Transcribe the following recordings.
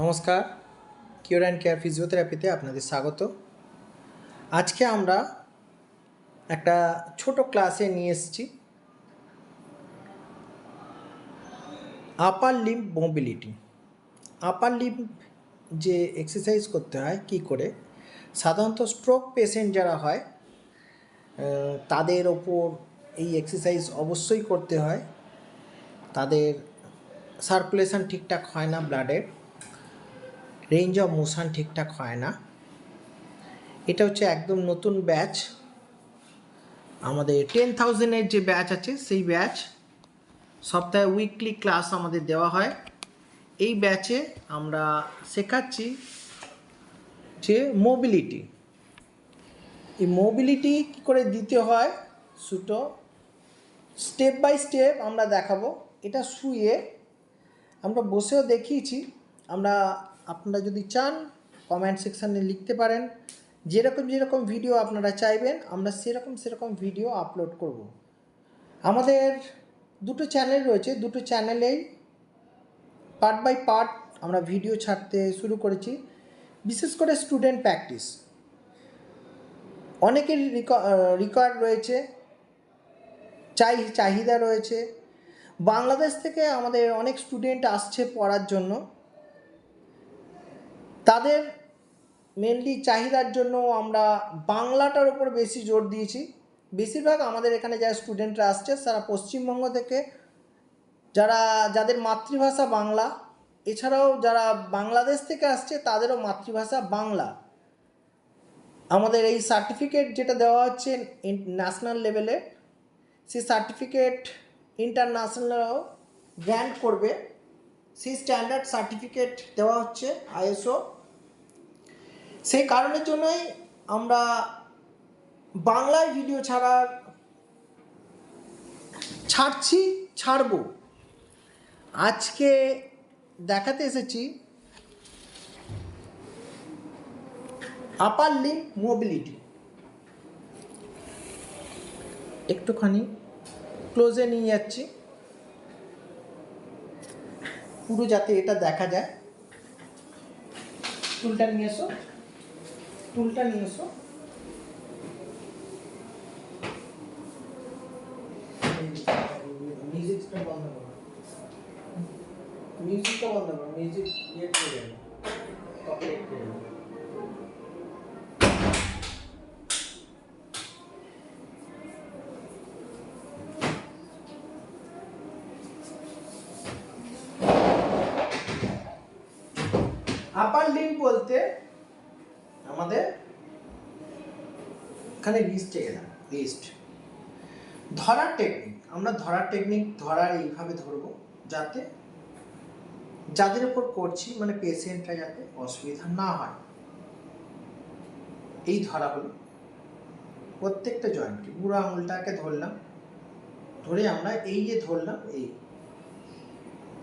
নমস্কার, cure and care ফিজিওথেরাপিতে আপনাদের স্বাগত। আজকে আমরা একটা ছোট ক্লাসে নিয়ে এসেছি। Upper limb mobility. Upper limb যে এক্সারসাইজ করতে হয়, কি করে? সাধারণত স্ট্রোক পেশেন্ট যারা হয় তাদের ওপর এই এক্সারসাইজ অবশ্যই করতে হয়। তাদের সার্কুলেশন ঠিকঠাক হয় না ব্লাডের। রেঞ্জ অফ মোশান ঠিকঠাক হয় না। এটা হচ্ছে একদম নতুন ব্যাচ আমাদের টেন থাউজেন্ডের যে ব্যাচ আছে, সেই ব্যাচ সপ্তাহে উইকলি ক্লাস আমাদের দেওয়া হয়। এই ব্যাচে আমরা শেখাচ্ছি যে মোবিলিটি এই মোবিলিটি কী করে দিতে হয় সুটো স্টেপ বাই স্টেপ আমরা দেখাবো। এটা শুয়ে আমরা বসেও দেখিয়েছি। আমরা আপনারা যদি চান কমেন্ট সেকশানে লিখতে পারেন। যেরকম যেরকম ভিডিও আপনারা চাইবেন, আমরা সেরকম সেরকম ভিডিও আপলোড করব। আমাদের দুটো চ্যানেল রয়েছে। দুটো চ্যানেলেই পার্ট বাই পার্ট আমরা ভিডিও ছাড়তে শুরু করেছি। বিশেষ করে স্টুডেন্ট প্র্যাকটিস অনেকের রিকোয়ার্ড রয়েছে। চাই, চাহিদা রয়েছে। বাংলাদেশ থেকে আমাদের অনেক স্টুডেন্ট আসছে পড়ার জন্য। তাদের মেনলি চাহিদার জন্য আমরা বাংলাটার উপর বেশি জোর দিয়েছি। বেশিরভাগ আমাদের এখানে যারা স্টুডেন্টরা আসছে, তারা পশ্চিমবঙ্গ থেকে। যারা, যাদের মাতৃভাষা বাংলা, এছাড়াও যারা বাংলাদেশ থেকে আসছে, তাদেরও মাতৃভাষা বাংলা। আমাদের এই সার্টিফিকেট যেটা দেওয়া হচ্ছে ন্যাশনাল লেভেলে সেই সার্টিফিকেট ইন্টারন্যাশনালও গ্র্যান্ট করবে। সেই স্ট্যান্ডার্ড সার্টিফিকেট দেওয়া হচ্ছে আইএসও সেই কারণের জন্যই আমরা বাংলায় ভিডিও ছাড়ার ছাড়ছি, ছাড়বো। আজকে দেখাতে এসেছি আপার লিম্ব মোবিলিটি একটুখানি ক্লোজে নিয়ে যাচ্ছি। পুরো যাতে এটা দেখা যায়। টুলটা নিয়ে এসো। টুলটা নিয়ে এসো। মিউজিকটা বন্ধ করো। মিউজিকটা বন্ধ করো মিউজিক ইয়ে করে যাবে কপিরাইট করে যাবে আপার লিম্ব বলতে আমাদের এখানে রিস্টে গেলাম রিস্ট ধরার টেকনিক আমরা ধরার টেকনিক ধরার এইভাবে ধরবো যাতে যাদের উপর করছি মানে পেশেন্টরা যাতে অসুবিধা না হয়। এই ধরা হলো। প্রত্যেকটা জয়েন্টকে বুড়ো আঙুলটাকে ধরলাম। ধরে আমরা এই যে ধরলাম, এই।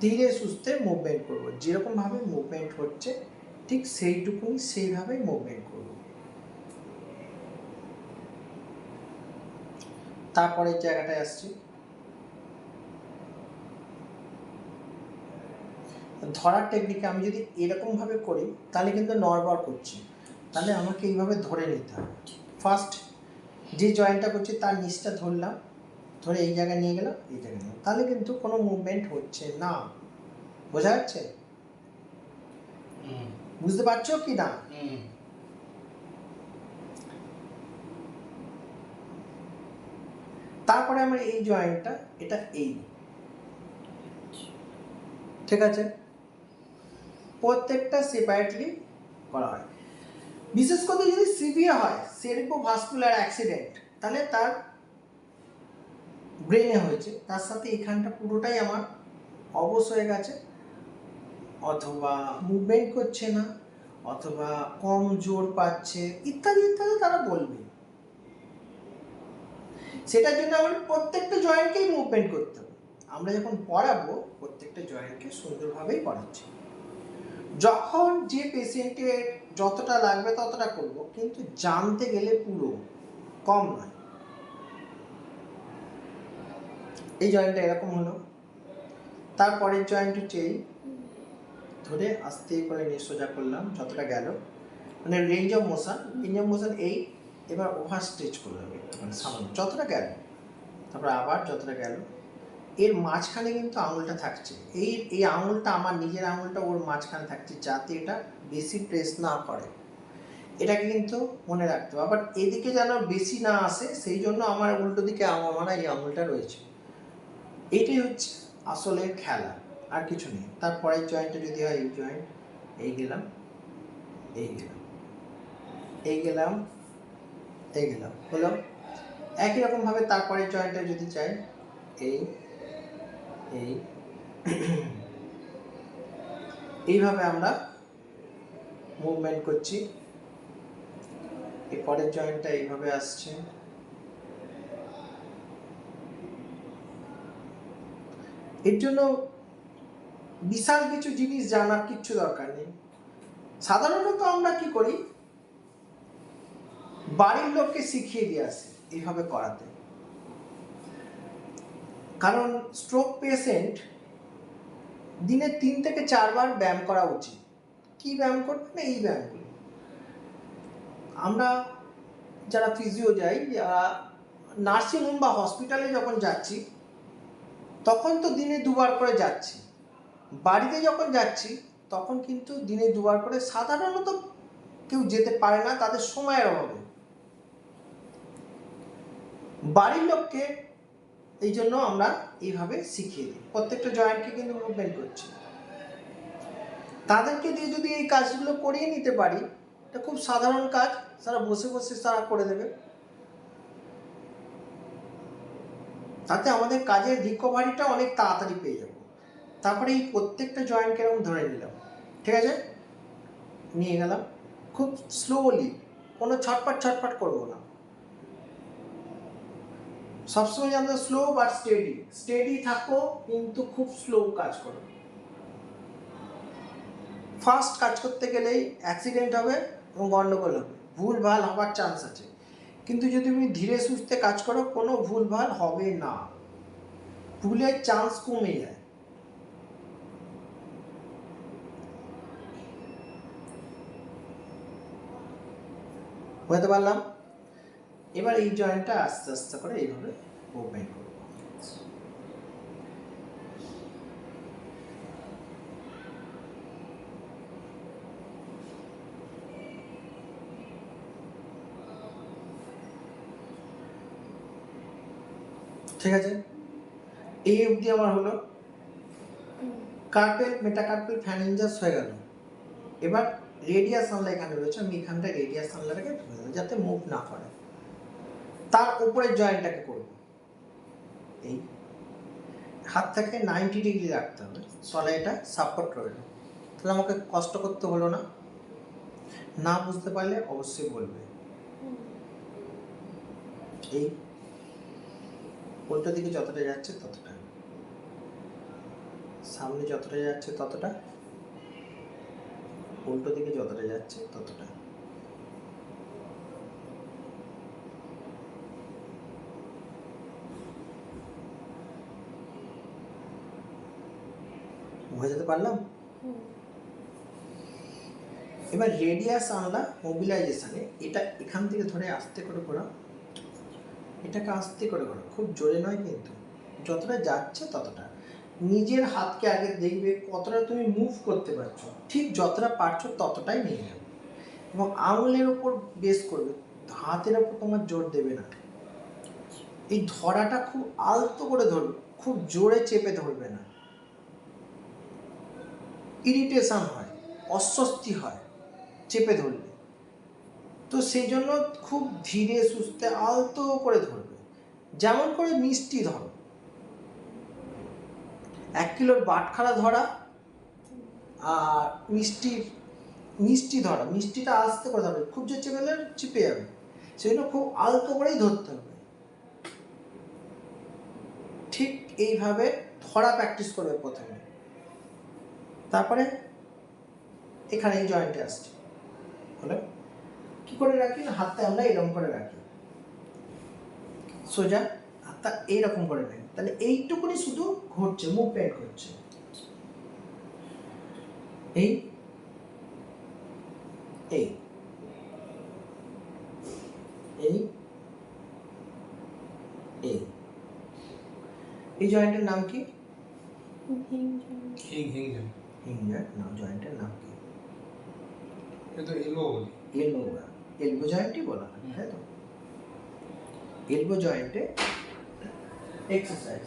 ধীরে সুস্থে মুভমেন্ট করব। যেরকমভাবে মুভমেন্ট হচ্ছে ঠিক সেইটুকুই সেইভাবেই মুভমেন্ট করব। তারপরের জায়গাটায় আসছি। ধরার টেকনিকে আমি যদি এরকমভাবে করি, তাহলে কিন্তু নড়বড় করছি। তাহলে আমাকে এইভাবে ধরে নিতে হবে। ফার্স্ট যে জয়েন্টটা করছি, তার নিচটা ধরলাম, ধরে এই জায়গায় নিয়ে গেলাম, এই জায়গায় নিয়ে তাহলে কিন্তু কোনো মুভমেন্ট হচ্ছে না। বোঝা যাচ্ছে? বুঝতে পারছ কি না? তারপরে আমার এই জয়েন্টটা এটা এই। ঠিক আছে? প্রত্যেকটা সেপারেটলি করা হয়। বিশেষ করে যদি সিভিয়ার হয় সেরিপো ভাস্কুলার অ্যাক্সিডেন্ট তাহলে তার ব্রেনে হয়েছে। তার সাথে এখানটা পুরোটাই আমার অবশ হয়ে গেছে। অথবা মুভমেন্ট করছে না, অথবা কম জোর পাচ্ছে, ইত্যাদি ইত্যাদি তারা বলবে। সেটার জন্য আমাদের প্রত্যেকটা জয়েন্টকেই মুভমেন্ট করতে হবে। আমরা যখন পড়াবো, প্রত্যেকটা জয়েন্টকে সুন্দরভাবেই পড়াচ্ছি। যখন যে পেশেন্টের যতটা লাগবে ততটা করব, কিন্তু জানতে গেলে পুরো কম নয়। এই জয়েন্টটা এরকম হলো। তারপরের জয়েন্ট হচ্ছে এই ধরে আস্তে করে নিয়ে সোজা করলাম যতটা গেল। মানে range of motion range of motion এই এবার ওভার স্ট্রেচ করলাম এটা, মানে সামান্য। যতটা গেল তারপর আবার যতটা গেল। এর মাঝখানে কিন্তু আঙুলটা থাকছে। এই এই আঙুলটা আমার নিজের আঙুলটা ওর মাঝখানে থাকছে যাতে এটা বেশি প্রেস না করে। এটাকে কিন্তু মনে রাখতে হবে। আবার এদিকে যেন বেশি না আসে সেই জন্য আমার উল্টো দিকে আমার এই আঙুলটা রয়েছে। এটাই হচ্ছে আসলে খেলা। আর কিছু নেই। তারপরের জয়েন্টটা যদি হয়, এই জয়েন্ট এই গেলাম এই গেলাম এই গেলাম এই গেলাম, হলো। একই রকমভাবে তারপরের জয়েন্টে যদি চাই, এই এই, এইভাবে আমরা মুভমেন্ট করছি। এই পরের জয়েন্টটা এইভাবে আসছে। এর জন্য বিশাল কিছু জিনিস জানার কিচ্ছু দরকার নেই। সাধারণত আমরা কি করি? বাড়ির লোককে শিখিয়ে দিয়ে আসি, এইভাবে করাতে। কারণ স্ট্রোক পেশেন্ট দিনে তিন থেকে চারবার ব্যায়াম করা উচিত। কি ব্যায়াম করবে না এই ব্যায়ামগুলো আমরা যারা ফিজিও যাই, যারা নার্সিংহোম বা হসপিটালে যখন যাচ্ছি, তখন তো দিনে দুবার করে যাচ্ছি। বাড়িতে যখন যাচ্ছি, তখন কিন্তু দিনে দুবার করে সাধারণত কেউ যেতে পারে না, তাদের সময়ের অভাবে। বাড়ির লোককে এই জন্য আমরা এইভাবে শিখিয়ে দিই। প্রত্যেকটা জয়েন্টকে কিন্তু মুভমেন্ট করছি। তাদেরকে দিয়ে যদি এই কাজগুলো করিয়ে নিতে পারি, এটা খুব সাধারণ কাজ, তারা বসে বসে তারা করে দেবে। তাতে আমাদের কাজের রিকভারিটা অনেক তাড়াতাড়ি পেয়ে যাব। তারপরে এই প্রত্যেকটা জয়েন্টকে এরকম ধরে নিলাম। ঠিক আছে? নিয়ে গেলাম। খুব স্লোলি কোনো ছটপট ছটপট করব না। সবসময় জানতে স্লো বাট স্টেডি স্টেডি থাকো, কিন্তু খুব স্লো কাজ করো। ফাস্ট কাজ করতে গেলেই অ্যাক্সিডেন্ট হবে এবং গন্ডগোল হবে। ভুল ভালো হওয়ার চান্স আছে। কিন্তু যদি তুমি ধীরে সুস্থে কাজ করো, কোনো ভুল ভালো হবে না। ভুলের চান্স কমে যায়। বুঝতে পারলাম। এবার এই জয়েন্টটা আস্তে আস্তে করে এইভাবে মুভমেন্ট করব। ঠিক আছে? এই অবধি আমার হলো। কার্পেল মেটাকার্পেল ফ্যানিঞ্জাস হয়ে গেল। এবার রেডিয়াস আনলা এখানে রয়েছে, আমি এখানটা রেডিয়াস আনলাটাকে ঢুকে দেবো যাতে মুভ না করে। তার উপরের জয়েন্টটাকে করব। এই হাতটাকে নাইনটি ডিগ্রি রাখতে হবে, তলায় এটা সাপোর্ট রইল। তাহলে আমাকে কষ্ট করতে হলো না। না বুঝতে পারলে অবশ্যই বলবে। এই উল্টো দিকে যতটা যাচ্ছে ততটা। সামনে যতটা যাচ্ছে ততটা। উল্টো দিকে যতটা যাচ্ছে, ততটা। বোঝাতে পারলাম? এবার রেডিয়াস আনলা মোবিলাইজেশনে এটা এখান থেকে ধরে আস্তে করে করা এটাকে আস্তে করে করো খুব জোরে নয় কিন্তু। যতটা যাচ্ছে ততটা। নিজের হাতকে আগে দেখবে কতটা তুমি মুভ করতে পারছ। ঠিক যতটা পারছ ততটাই নিয়ে যাবে এবং আঙুলের ওপর বেস করবে। হাতের ওপর তোমার জোর দেবে না। এই ধরাটা খুব আলতো করে ধরবে। খুব জোরে চেপে ধরবে না। ইরিটেশন হয়, অস্বস্তি হয়, চেপে ধরলে তো সেই জন্য খুব ধীরে, সুস্থে, আলতো করে ধরবে। যেমন করে মিষ্টি ধরো। এক কিলোর বাটখারা ধরা আর মিষ্টি মিষ্টি ধরা। মিষ্টিটা আস্তে করে ধরবে। খুব যে চেপে ধরলে চিপে যাবে। জন্য খুব আলতো করেই ধরতে হবে। ঠিক এইভাবে ধরা প্র্যাকটিস করবে প্রথমে। তারপরে এখানে এই জয়েন্টে আসছে। হলো? কি করে রাখি? হাতটা আমরা এরকম করে রাখি। সোজা হাতটা এইরকম করে রাখি। তাহলে এইটুকুনি শুধু ঘুরছে মুভমেন্ট করছে। এই এই এই এই। এই জয়েন্টের নাম কি? হিং হিং জন হিঞ্জার নাম জয়েন্টের নাম কি? এটা তো এলো বলি। এলবো এলবো জয়েন্টই বলা হয় তাই তো? এলবো জয়েন্টে এক্সারসাইজ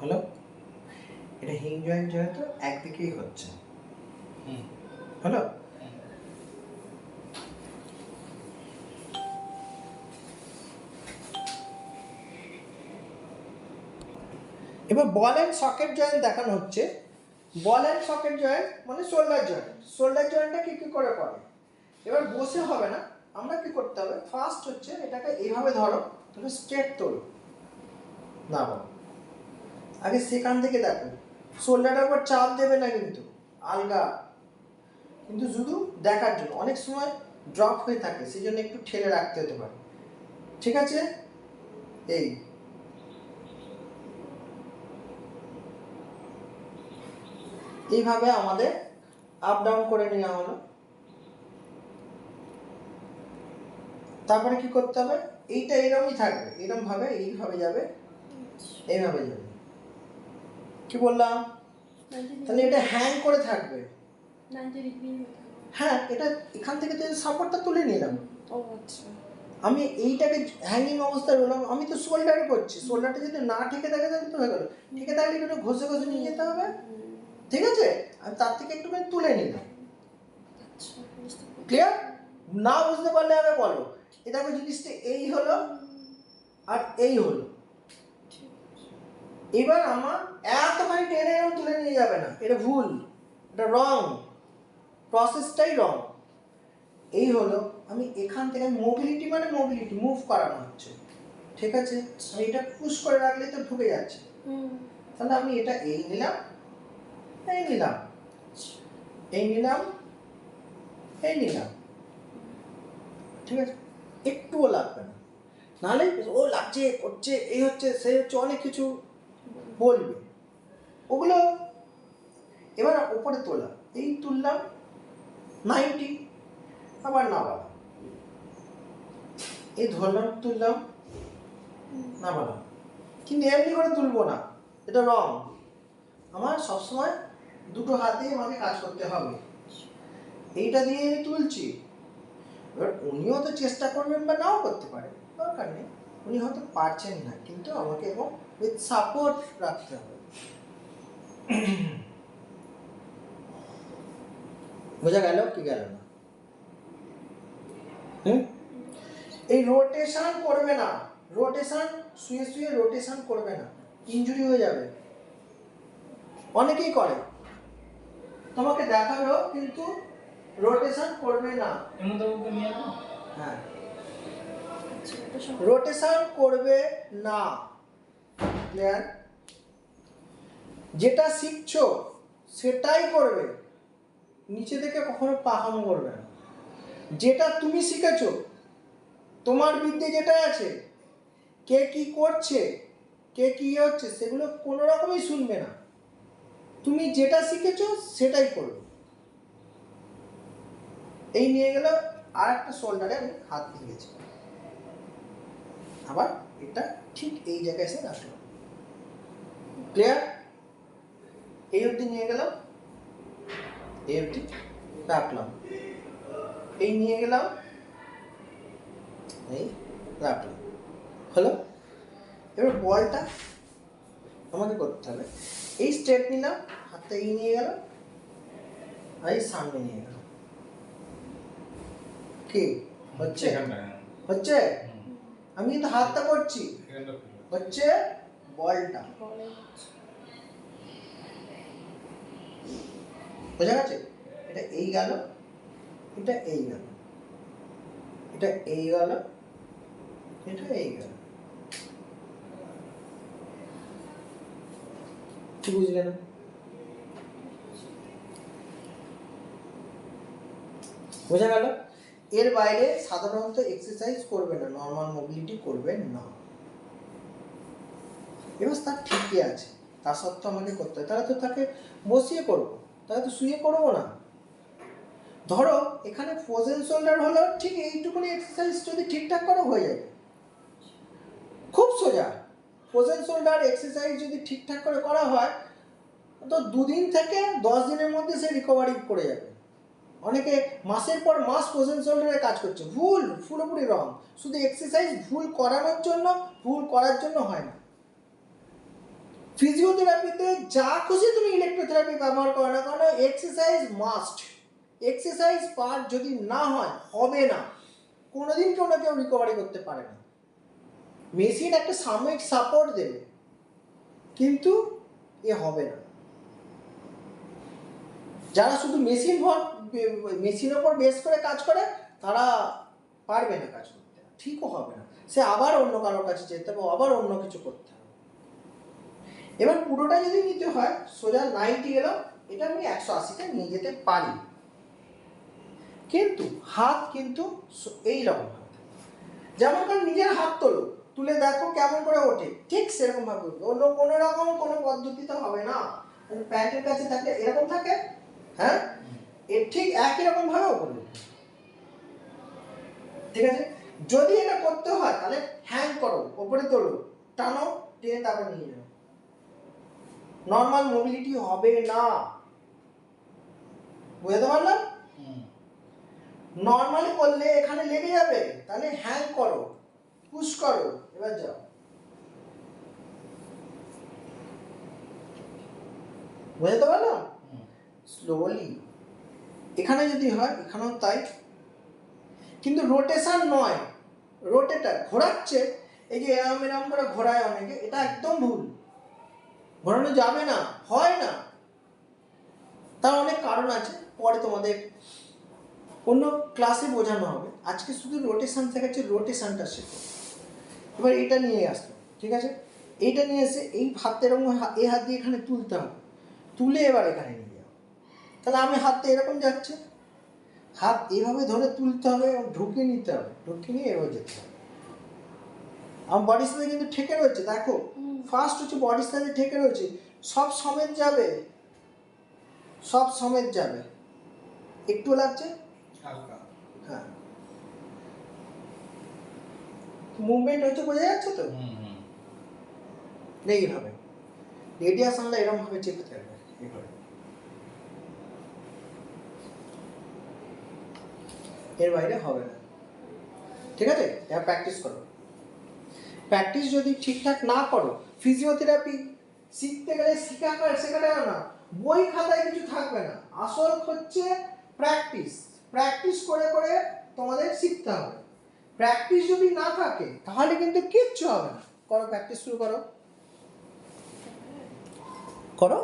হলো এটা হিং জয়েন্ট যেহেতু একদিকেই হচ্ছে। হুম। হলো এবার বল অ্যান্ড সকেট জয়েন্ট দেখানো হচ্ছে। বল অ্যান্ড সকেট জয়েন্ট মানে শোল্ডার জয়েন্ট শোল্ডার জয়েন্টটা কি কি করে করে? এবার বসে হবে না, আমরা কি করতে হবে? ফার্স্ট হচ্ছে এটাকে এইভাবে ধরো তুমি স্ট্রেট তোলো। না বলো আগে সেখান থেকে দেখো। শোল্ডারের উপর চাপ দেবে না কিন্তু, আলগা। কিন্তু শুধু দেখার জন্য। অনেক সময় ড্রপ হয়ে থাকে সেই জন্য একটু ঠেলে রাখতে হতে পারে। ঠিক আছে? এই। এইভাবে আমাদের আপ ডাউন করে নেওয়া হলো। তারপরে কি করতে হবে? এইটা এরকমই থাকবে এরকম ভাবে এইভাবে যাবে এইভাবে যাবে। কি বললাম? তাহলে এটা হ্যাং করে থাকবে। হ্যাঁ এটা এখান থেকে তো সাপোর্টটা তুলে নিলাম। আচ্ছা। আমি এইটাকে হ্যাঙ্গিং অবস্থায় রইলাম। আমি তো শোল্ডারে করছি। শোল্ডারটা যদি না ঠেকে থাকে তাহলে তো হয়ে গেল। ঠেকে থাকলে একটু ঘষে ঘষে নিয়ে যেতে হবে? ঠিক আছে? আমি তার থেকে একটুখানি তুলে নিলাম। আচ্ছা ক্লিয়ার না বুঝতে পারলে আমি বলো। এটা দেখো জিনিসটা এই হলো আর এই হলো। এবার আমার এতখানি টেনে এরকম তুলে নিয়ে যাবে না। এটা ভুল। এটা রং প্রসেসটাই রং এই হলো। আমি এখান থেকে মোবিলিটি মানে মোবিলিটি মুভ করানো হচ্ছে। ঠিক আছে? আমি এটা পুশ করে রাখলে তো ঢুকে যাচ্ছে। তাহলে আমি এটা এই নিলাম। এই নিলাম। এই নিলাম এই নিলাম। ঠিক আছে? একটুও লাগবে না। নাহলে ও লাগছে, করছে, এই হচ্ছে, সেই হচ্ছে, অনেক কিছু বলবে। ওগুলো এবার ওপরে তোলা। এই তুললাম নাইনটি আবার না বলা এই ধরলাম, তুললাম না বলা কিন্তু এমনি করে তুলবো না। এটা রং আমার সবসময় দুটো হাতে আমাকে কাজ করতে হবে। এইটা দিয়ে আমি তুলছি। এবার উনিও তো চেষ্টা করবেন বা নাও করতে পারেন, দরকার নেই। উনি হয়তো পারছেন না, কিন্তু আমাকে এবং উইথ সাপোর্ট রাখতে হবে। বোঝা গেল কি গেল না? এই রোটেশন করবে না। রোটেশন শুয়ে শুয়ে রোটেশন করবে না। ইঞ্জুরি হয়ে যাবে। অনেকেই করে। তোমাকে দেখাল কিন্তু রোটেশন করবে না। আসব হ্যাঁ। আচ্ছা রোটেশন করবে না। ক্লিয়ার যেটা শিখছো সেটাই করবে। নিচে থেকে কখনো পাহাম করবে না। যেটা তুমি শিখেছো তোমার বিদ্যে যেটা আছে কে কি করছে কে কি ইয়ে হচ্ছে সেগুলো কোনো রকমই শুনবে না। তুমি যেটা শিখেছো সেটাই করবে। এই নিয়ে গেল আর একটা শোল্ডারে আমি হাত দিয়েছি। আবার এটা ঠিক এই জায়গায় এসে রাখলাম। ক্লিয়ার এই অবধি নিয়ে গেলাম। এই অবধি রাখলাম। এই নিয়ে গেলাম। এই রাখলাম। হলো? এবার বলটা আমাকে করতে হবে। এই স্ট্রেট নিলাম হাতটা এই নিয়ে গেল আর এই সামনে নিয়ে গেল। কি? হচ্ছে? হ্যাঁ। হচ্ছে? আমি কিন্তু হাতটা করছি। হচ্ছে বলটা। বোঝা গেছে? এটা এই গেল এটা এই গেল এটা এই গেল এটা এই গেল। কি বুঝলে না? বোঝা গেল? এর বাইরে সাধারণত এক্সারসাইজ করবে না নর্মাল মোবিলিটি করবেন না। এবার তার ঠিকই আছে তা সত্ত্বেও আমাকে করতে হয়। তাহলে তো তাকে বসিয়ে করব, তাহলে তো শুয়ে করব না। ধরো, এখানে ফ্রোজেন শোল্ডার হলো, ঠিক এইটুকুনি এক্সারসাইজ যদি ঠিকঠাক করো হয়ে যাবে খুব সোজা। ফ্রোজেন শোল্ডার এক্সারসাইজ যদি ঠিকঠাক করে করা হয়, তো দুদিন থেকে দশ দিনের মধ্যে সে রিকভারি করে যাবে। অনেকে মাসের পর মাস ফ্রোজেন শোল্ডারে কাজ করছে। ভুল, পুরোপুরি রং শুধু এক্সারসাইজ ভুল করানোর জন্য, ভুল করার জন্য হয় না। ফিজিওথেরাপিতে যা খুশি তুমি ইলেকট্রোথেরাপি ব্যবহার করো না কেন এক্সারসাইজ মাস্ট এক্সারসাইজ পার্ট যদি না হয়, হবে না। কোনোদিন কেউ না কেউ রিকভারি করতে পারে না। মেশিন একটা সাময়িক সাপোর্ট দেবে, কিন্তু এ হবে না। যারা শুধু মেশিন ভর মেশিনের ওপর বেস করে কাজ করে, তারা পারবে না কাজ করতে, ঠিকও হবে না। সে আবার অন্য কারোর কাছে যেতে হবে, আবার অন্য কিছু করতে হবে। এবার পুরোটা যদি নিতে হয়, সোজা নাইনটি এলো, এটা আমি একশো আশিতে নিয়ে যেতে পারি। কিন্তু, হাত কিন্তু ভাবে। থাকবে। যেমন করে নিজের হাত তোলো। তুলে দেখো কেমন করে ওঠে। ঠিক সেরকম ভাবে উঠবে অন্য কোনো রকম কোনো পদ্ধতিতে হবে না। প্যান্টের কাছে থাকলে এরকম থাকে হ্যাঁ? এর ঠিক একই রকম ভাবে ওপরে ঠিক আছে? যদি এটা করতে হয় তাহলে হ্যাং করো ওপরে তোলো টানো টেনে তারপর নিয়ে যাও। নর্মাল মোবিলিটি হবে না। বুঝতে পারলাম? নর্মালি করলে এখানে লেগে যাবে তাহলে হ্যাং করো পুশ করো এবার যাও। বুঝতে পারলাম স্লোলি এখানে যদি হয় এখানেও তাই। কিন্তু রোটেশন নয়। রোটেটার ঘোরাচ্ছে। এই যে এরম এরম করে ঘোরায় অনেকে এটা একদম ভুল। ঘোরানো যাবে না হয় না। তার অনেক কারণ আছে পরে তোমাদের অন্য ক্লাসে বোঝানো হবে। আজকে শুধু রোটেশন শেখাচ্ছে রোটেশনটা শেখো। এবার এটা নিয়ে আসলো ঠিক আছে? এইটা নিয়ে এসে এই হাতটা এরকম এই হাত দিয়ে এখানে তুলতে হবে। তুলে এবার এখানে নিয়ে যাও। তাহলে আমি হাতটা এরকম যাচ্ছে। হাত এভাবে ধরে তুলতে হবে এবং ঢুকিয়ে নিতে হবে। ঢুকিয়ে নিয়ে এবার যেতে হবে। আমার বডির সাথে কিন্তু ঠেকে রয়েছে দেখো। ফার্স্ট হচ্ছে বডির সাথে ঠেকে রয়েছে। সব সমেত যাবে। সব সমেত যাবে। একটু লাগছে? হালকা। হ্যাঁ। মুভমেন্ট হচ্ছে বোঝা যাচ্ছে তো? এইভাবে। রেডিয়াস আনলে এরকম ভাবে চেপে থাকবে এইভাবে। এর বাইরে হবে না। ঠিক আছে? এটা প্র্যাকটিস করো। প্র্যাকটিস যদি ঠিকঠাক না করো ফিজিওথেরাপি শিখতে গেলে শিখা শেখাটা না। বই খাতায় কিছু থাকবে না। আসল হচ্ছে প্র্যাকটিস প্র্যাকটিস করে করে তোমাদের শিখতে হবে। প্র্যাকটিস যদি না থাকে তাহলে কিন্তু কিচ্ছু হবে না। করো প্র্যাকটিস শুরু করো। করো?